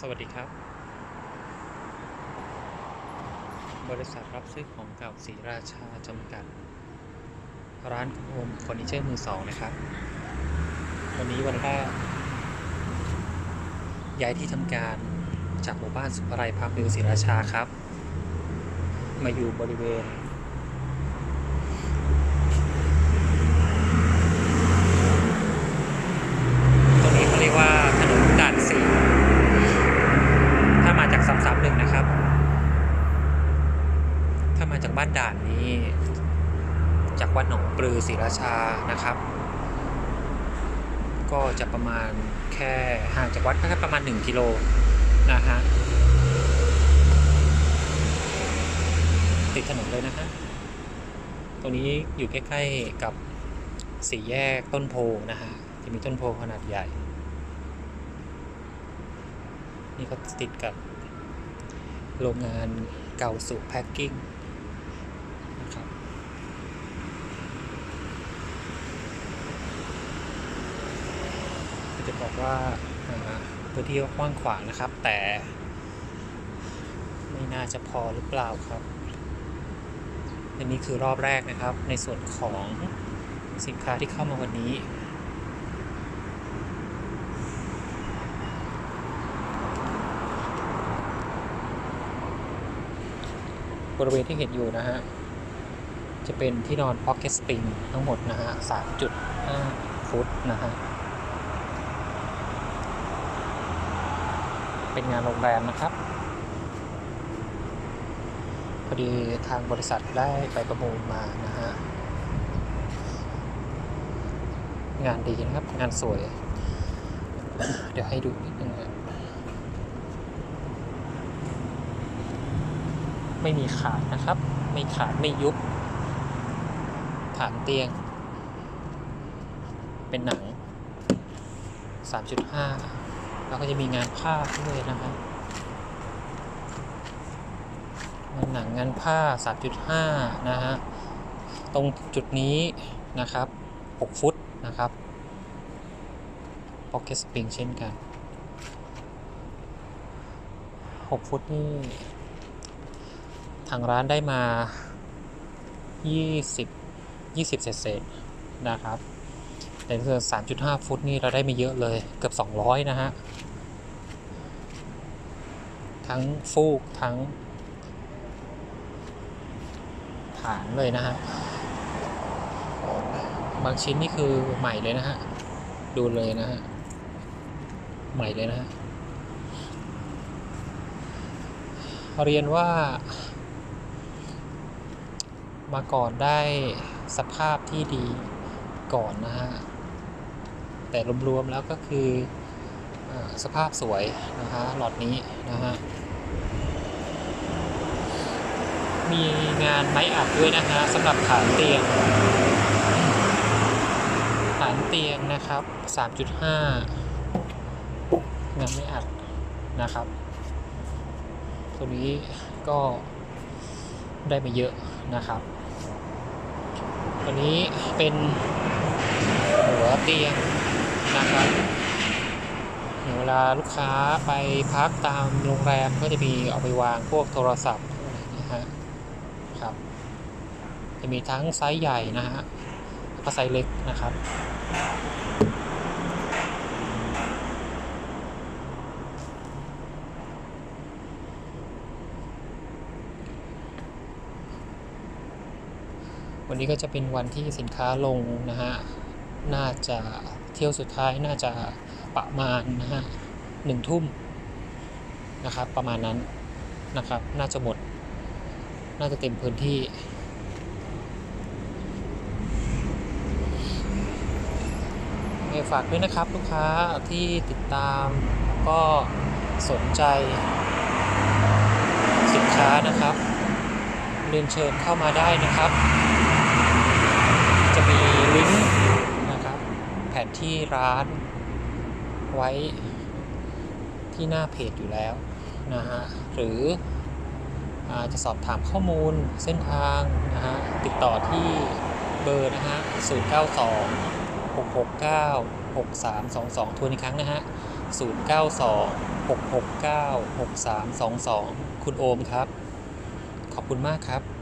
สวัสดีครับ บริษัทรับซื้อของเก่าศรีราชาจำกัด ร้านโฮมเฟอร์นิเจอร์มือสองนะครับ วันนี้วันแรกย้ายที่ทำการจากหมู่บ้านสุภไรพาร์ควิวศรีราชาครับ มาอยู่บริเวณ ตรงนี้เขาเรียกว่าถนนด่านสี่ ถ้ามาจากซ้ำๆหนึ่งนะครับ ถ้ามาจากบ้านด่านนี้ จากวัดหนองปลือศรีราชานะครับ ก็จะประมาณแค่ห่างจากวัดแค่ประมาณ 1 กิโลนะฮะติดถนนเลยนะฮะตรงนี้อยู่ใกล้ๆกับสี่แยกต้นโพนะฮะจะมีต้นโพขนาดใหญ่ นี่ก็ติดกับโรงงานเก่าสุแพ็คกิ้ง ครับจะบอกว่าพื้นที่กว้างขวางนะครับ แต่ ไม่น่าจะพอหรือเปล่าครับอันนี้คือรอบแรกนะครับ ในส่วนของสินค้าที่เข้ามาวันนี้บริเวณที่เห็นอยู่นะฮะ จะเป็นที่นอน Pocket Spring ทั้งหมดนะฮะ 3.5 ฟุตนะฮะ เป็นงานโรงแรมนะครับ พอดีทางบริษัทได้ไปประมูลมานะฮะ งานดีนะครับ งานสวย เดี๋ยวให้ดูนิดนึงนะไม่มีขาดนะครับ ไม่ขาดไม่ยุบานเตียง เป็นหนัง 3.5 แล้วก็จะมีงานผ้าด้วยนะครับงานหนังงานผ้า 3.5 นะฮะ ตรงจุดนี้นะครับ 6 ฟุตนะครับ Pocket Spring เช่นกัน 6 ฟุตนี่ ทางร้านได้มา 20 20เศษเศษๆนะครับแต่ส่วน3.5 ฟุตนี่เราได้ไม่เยอะเลยเกือบ 200 นะฮะ ทั้งฟูกทั้ง ฐานเลยนะฮะ บางชิ้นนี่คือใหม่เลยนะฮะ ดูเลยนะฮะ ใหม่เลยนะฮะ เรียนว่า มาก่อนได้ สภาพที่ดีก่อนนะฮะ แต่รวมๆแล้วก็คืออสภาพสวยนะฮะหลอดนี้นะฮะ มีงานไม้อัดด้วยนะฮะสำหรับฐานเตียง ฐานเตียงนะครับ 3.5 งานไม้อัดนะครับตัวนี้ก็ได้มาเยอะนะครับ ตัวนี้เป็นหัวเตียงนะครับเวลาลูกค้าไปพักตามโรงแรมก็จะมีเอาไปวางพวกโทรศัพท์นะฮะครับ จะมีทั้งไซส์ใหญ่นะฮะแล้วก็ไซส์เล็กนะครับ วันนี้ก็จะเป็นวันที่สินค้าลงนะฮะ น่าจะเที่ยวสุดท้ายน่าจะประมาณนะฮะหนึ่งทุ่มนะครับ ประมาณนั้นนะครับ น่าจะหมด น่าจะเต็มพื้นที่ไงฝากด้วยนะครับลูกค้าที่ติดตามก็สนใจสินค้านะครับเรียนเชิญเข้ามาได้นะครับ จะมีลิงก์นะครับ แผน ที่ร้านไว้ที่หน้าเพจอยู่แล้วนะฮะหรืออาจะสอบถามข้อมูลเส้นทางนะฮะติดต่อที่เบอร์นะฮะ092 669 6322 ทวนอีกครั้งนะฮะ 092 669 6322 คุณโอมครับ ขอบคุณมากครับ